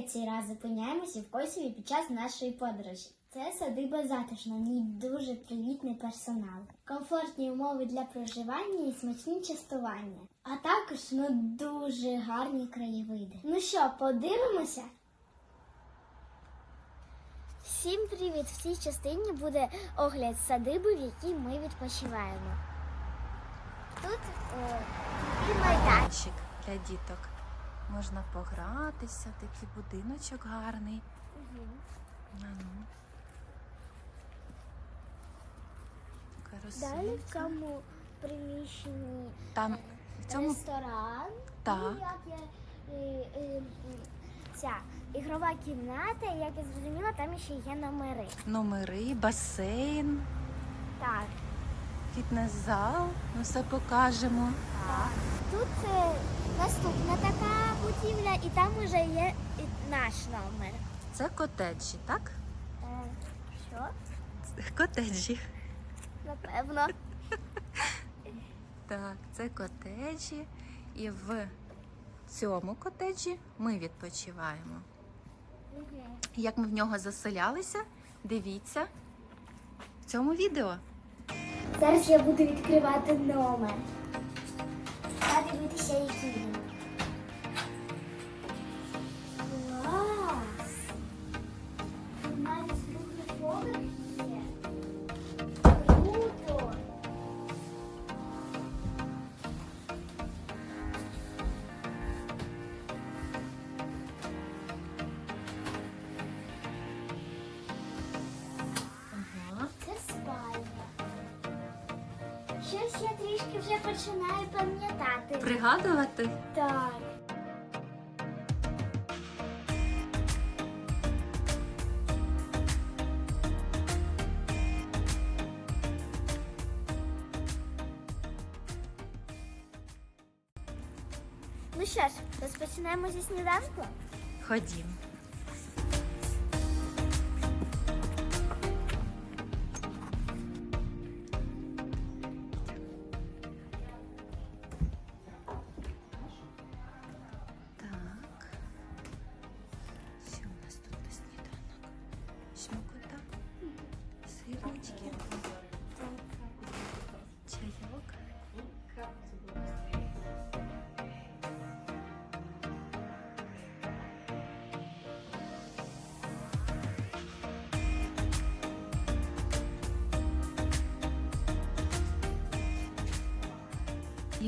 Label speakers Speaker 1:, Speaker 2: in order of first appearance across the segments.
Speaker 1: третій раз зупиняємося в Косові під час нашої подорожі. Це садиба затишна, в ній дуже привітний персонал, комфортні умови для проживання і смачні частування, а також ну дуже гарні краєвиди. Ну що, подивимося? Всім привіт! В цій частині буде огляд садиби, в якій ми відпочиваємо. Тут е, і. Майданчик
Speaker 2: для діток. Можна погратися, такий будиночок гарний. А ну.
Speaker 1: Далі в цьому приміщенні
Speaker 2: Там в цьому
Speaker 1: ресторан.
Speaker 2: Так.
Speaker 1: І як я, е, е, ця ігрова кімната, і як я зрозуміла, там ще є номери.
Speaker 2: номери, басейн,
Speaker 1: Так.
Speaker 2: фітнес-зал. Ми все покажемо.
Speaker 1: так. Тут е, наступна така будівля, і там вже є наш номер.
Speaker 2: Це котеджі, так?
Speaker 1: Е, що?
Speaker 2: Це Котеджі.
Speaker 1: Напевно.
Speaker 2: Так, це котеджі. І в цьому котеджі ми відпочиваємо. Як ми в нього заселялися, дивіться в цьому відео.
Speaker 1: Зараз я буду відкривати номер. Hadi
Speaker 2: bir
Speaker 1: şey giyelim. Щось я трішки вже починаю пам'ятати.
Speaker 2: Пригадувати?
Speaker 1: Так. Ну що ж, розпочинаємо зі сніданку.
Speaker 2: Ходім.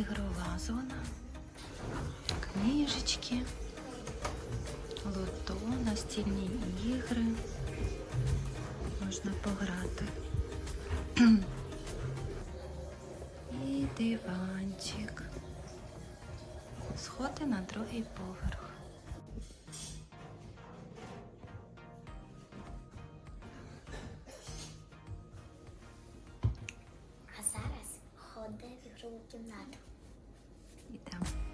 Speaker 2: Ігрова зона, книжечки, лото, настільні ігри. Можна пограти. І диванчик. Сходи на другий поверх.
Speaker 1: В ігрову кімнату.
Speaker 2: Ідемо.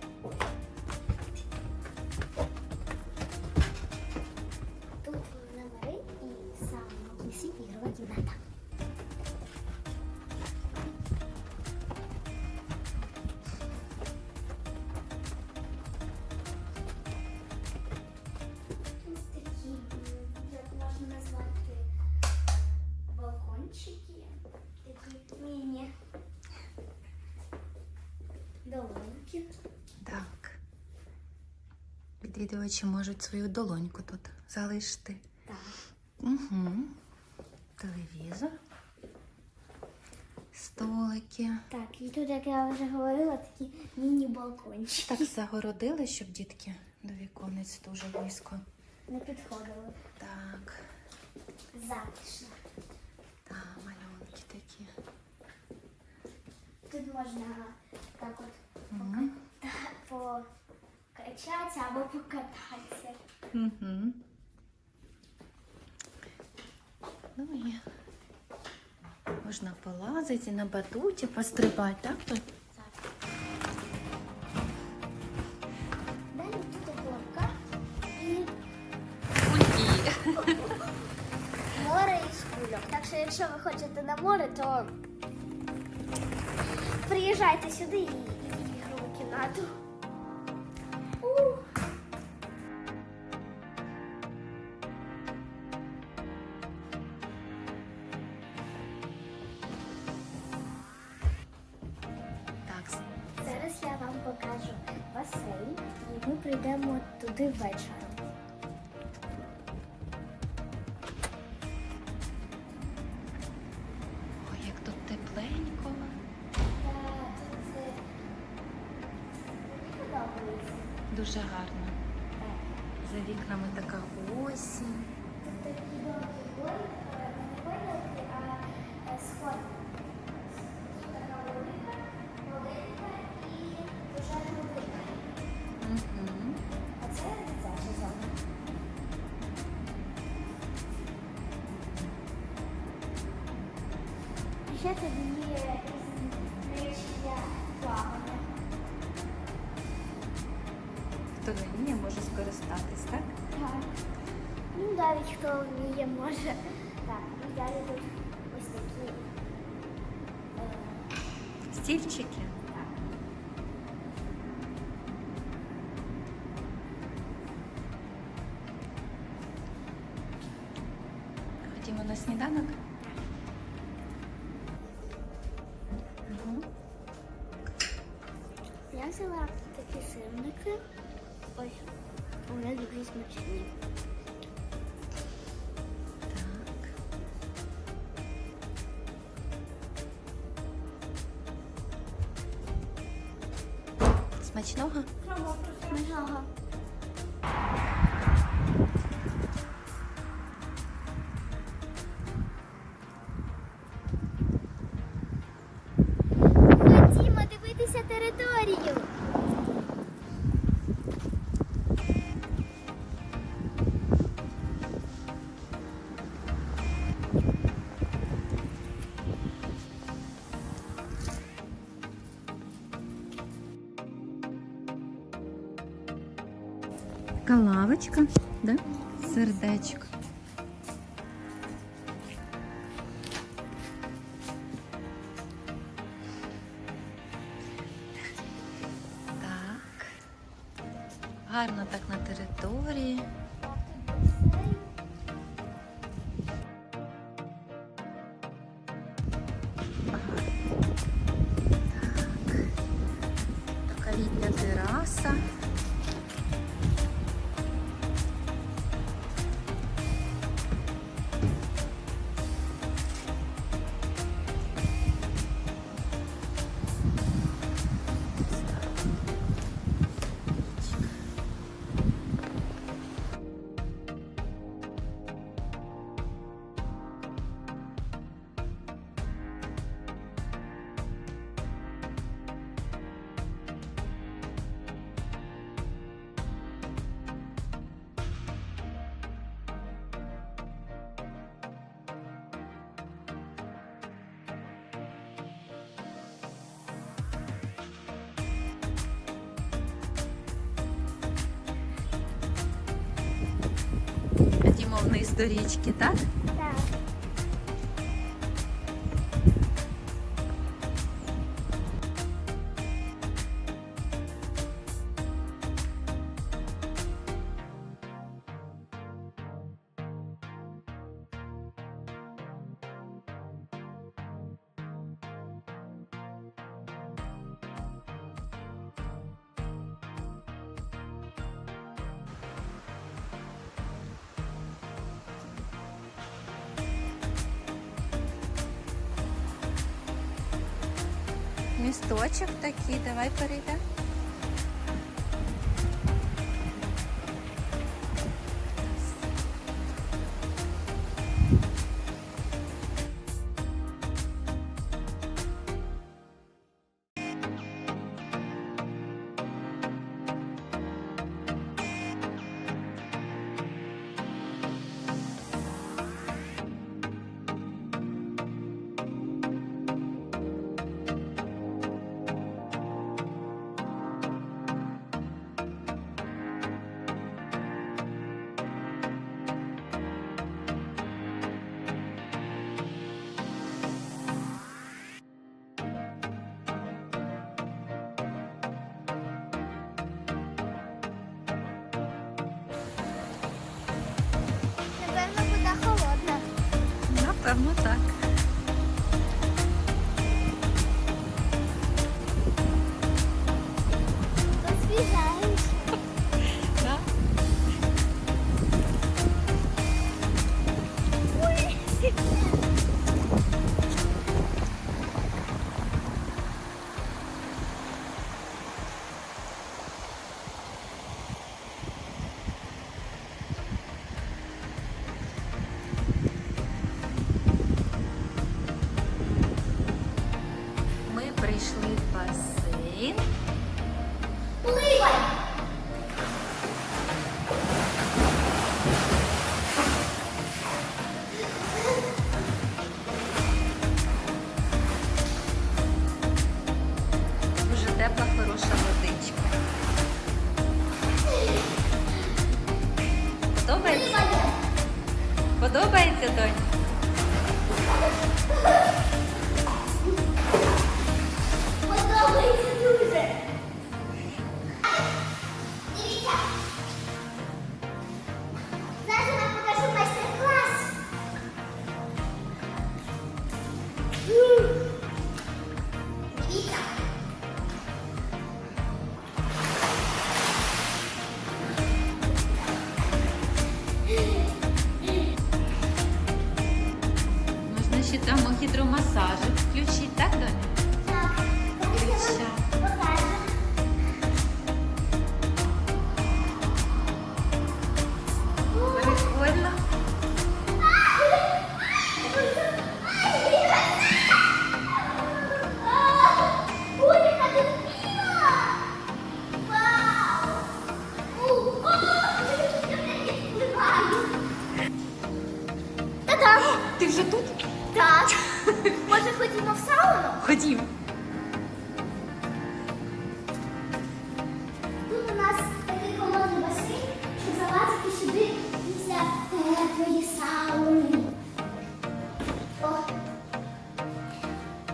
Speaker 1: Долоньки.
Speaker 2: Так. Відвідувачі можуть свою долоньку тут залишити.
Speaker 1: Так.
Speaker 2: Угу. Телевізор. Столики.
Speaker 1: Так, і тут, як я вже говорила, такі міні-балкончики.
Speaker 2: Так загородили, щоб дітки до віконець дуже близько.
Speaker 1: Не підходили.
Speaker 2: Так,
Speaker 1: Затишно.
Speaker 2: та малюнки такі.
Speaker 1: Тут можна так от
Speaker 2: Угу.
Speaker 1: покачатися або покататися.
Speaker 2: Угу. Ну і можна полазити на батуті, пострибати, так? тут?
Speaker 1: Так. Далі тут горка і море із кульок. Так що, якщо ви хочете на море, то приїжджайте сюди і кімнату. Зараз я вам покажу басейн і ми прийдемо туди ввечері. Ще тоді є різні речі для плавання.
Speaker 2: Хто не вміє, може скористатись, так?
Speaker 1: Так. Ну, навіть хто вміє, може. Так, і далі тут ось такі. е,
Speaker 2: Стільчики.
Speaker 1: так.
Speaker 2: Ходімо на сніданок.
Speaker 1: Сирники. Ось, вони дуже смачні.
Speaker 2: Так. Смачного?
Speaker 1: Смачного.
Speaker 2: Така да? Сердечко. Гарно так на території. Ходімо вниз до так? Місточок такий, давай перейдемо.
Speaker 1: Напевно,
Speaker 2: так. Подобається, донь?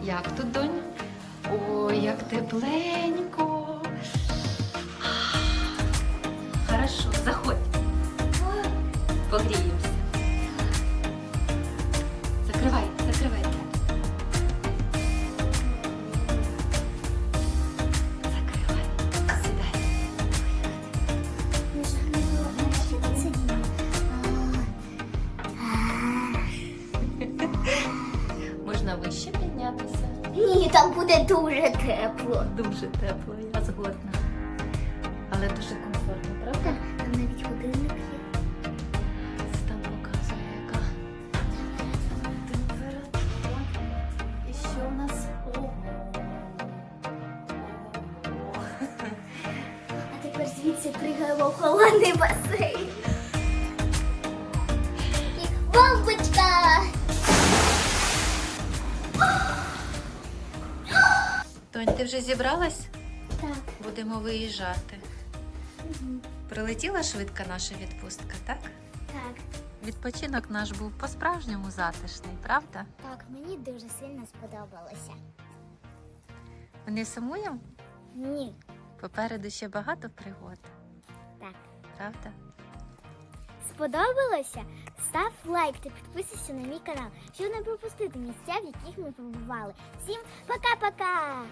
Speaker 2: Як тут, донь? Ой, як тепленько. Хорошо, заходь,
Speaker 1: о, там буде дуже тепло.
Speaker 2: Дуже тепло, я згодна. Але дуже комфортно, правда?
Speaker 1: Там навіть годинник є.
Speaker 2: Це там показує, яка температура. І що у нас? Ого.
Speaker 1: А тепер звідси пригаємо в холодний басейн. І бомбочка!
Speaker 2: Тонь, ти вже зібралась?
Speaker 1: Так.
Speaker 2: Будемо виїжджати. Прилетіла швидко наша відпустка, так?
Speaker 1: Так,
Speaker 2: Відпочинок наш був по-справжньому затишний, правда?
Speaker 1: так, мені дуже сильно сподобалося.
Speaker 2: Ми не сумуємо?
Speaker 1: Ні,
Speaker 2: Попереду ще багато пригод,
Speaker 1: так.
Speaker 2: правда?
Speaker 1: Сподобалося? Став лайк та підписуйся на мій канал, щоб не пропустити місця, в яких ми побували. Всім пока-пока!